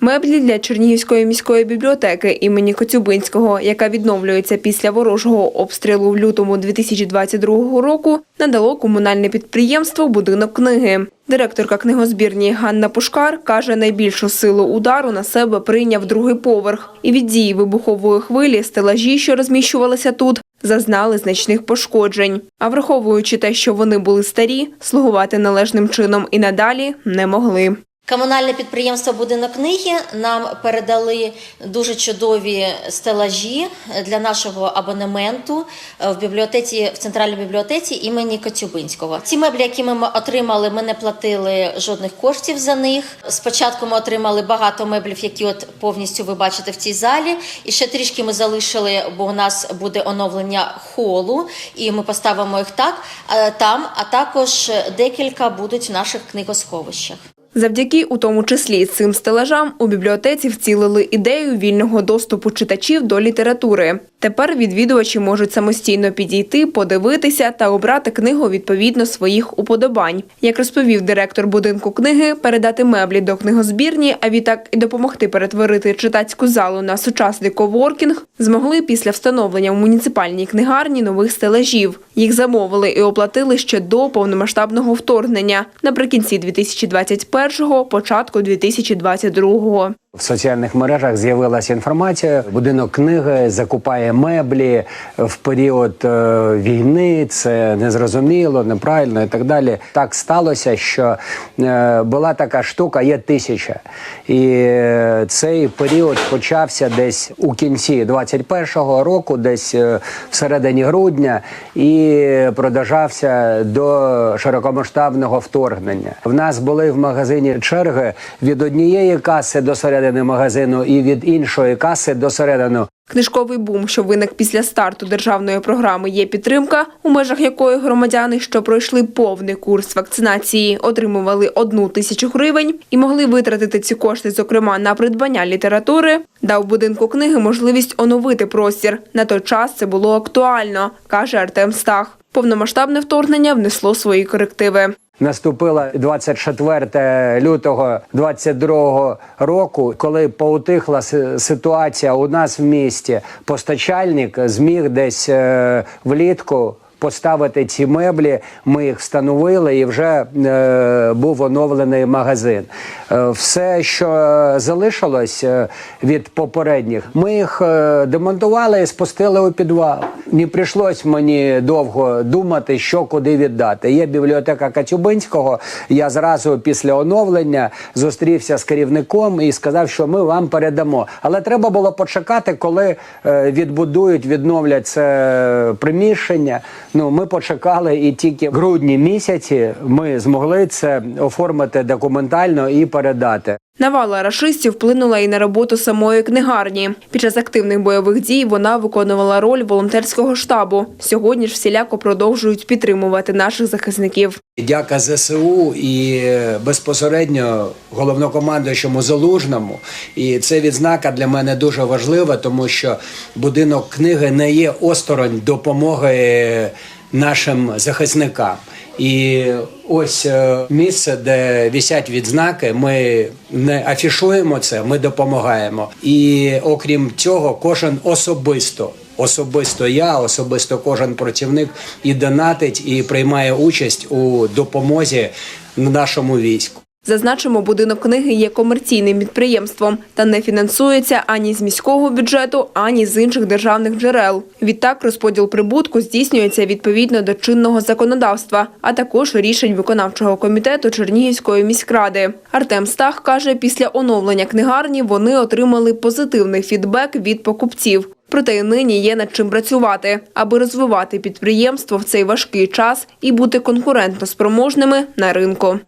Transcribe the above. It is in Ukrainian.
Меблі для Чернігівської міської бібліотеки імені Коцюбинського, яка відновлюється після ворожого обстрілу в лютому 2022 року, надало комунальне підприємство Будинок книги. Директорка книгозбірні Ганна Пушкар каже, найбільшу силу удару на себе прийняв другий поверх. І від дії вибухової хвилі стелажі, що розміщувалися тут, зазнали значних пошкоджень. А враховуючи те, що вони були старі, слугувати належним чином і надалі не могли. Комунальне підприємство Будинок книги нам передали дуже чудові стелажі для нашого абонементу в бібліотеці в центральній бібліотеці імені Коцюбинського. Ці меблі, які ми отримали, ми не платили жодних коштів за них. Спочатку ми отримали багато меблів, які от повністю ви бачите в цій залі. І ще трішки ми залишили, бо у нас буде оновлення холу, і ми поставимо їх так е, там. А також декілька будуть в наших книгосховищах. Завдяки у тому числі цим стелажам у бібліотеці вцілили ідею вільного доступу читачів до літератури. Тепер відвідувачі можуть самостійно підійти, подивитися та обрати книгу відповідно своїх уподобань. Як розповів директор будинку книги, передати меблі до книгозбірні, а відтак і допомогти перетворити читацьку залу на сучасний коворкінг, змогли після встановлення в муніципальній книгарні нових стелажів. Їх замовили і оплатили ще до повномасштабного вторгнення наприкінці 2021-го, початку 2022-го. В соціальних мережах з'явилася інформація. Будинок книги закупає меблі в період е, війни. Це незрозуміло, неправильно і так далі. Так сталося, що е, була така штука, є тисяча, і е, цей період почався десь у кінці 21-го року, десь всередині грудня, і продовжався до широкомасштабного вторгнення. В нас були в магазині черги від однієї каси до середини магазину і від іншої каси до середини. Книжковий бум, що виник після старту державної програми «Є підтримка», у межах якої громадяни, що пройшли повний курс вакцинації, отримували одну тисячу гривень і могли витратити ці кошти, зокрема на придбання літератури, дав будинку книги можливість оновити простір. На той час це було актуально, каже Артем Стах. Повномасштабне вторгнення внесло свої корективи. Наступило 24 лютого 22 року, коли поутихла ситуація у нас в місті. Постачальник зміг десь е, влітку. Поставити ці меблі, ми їх встановили, і вже е, був оновлений магазин. Е, все, що залишилось е, від попередніх, ми їх е, демонтували і спустили у підвал. Не прийшлось мені довго думати, що куди віддати. Є бібліотека Катюбинського. Я зразу після оновлення зустрівся з керівником і сказав, що ми вам передамо. Але треба було почекати, коли е, відбудують, відновлять це приміщення. Ну, ми почекали, і тільки в грудні місяці ми змогли це оформити документально і передати. Навала рашистів вплинула і на роботу самої книгарні. Під час активних бойових дій вона виконувала роль волонтерського штабу. Сьогодні ж всіляко продовжують підтримувати наших захисників. Дяка ЗСУ і безпосередньо головнокомандуючому Залужному. І це відзнака для мене дуже важлива, тому що будинок книги не є осторонь допомоги нашим захисникам. І ось е, місце, де вісять відзнаки, ми не афішуємо це, ми допомагаємо. І окрім цього, кожен особисто. Особисто я, особисто кожен працівник і донатить, і приймає участь у допомозі нашому війську. Зазначимо, будинок книги є комерційним підприємством та не фінансується ані з міського бюджету, ані з інших державних джерел. Відтак розподіл прибутку здійснюється відповідно до чинного законодавства, а також рішень виконавчого комітету Чернігівської міськради. Артем Стах каже, після оновлення книгарні вони отримали позитивний фідбек від покупців. Проте нині є над чим працювати, аби розвивати підприємство в цей важкий час і бути конкурентно спроможними на ринку.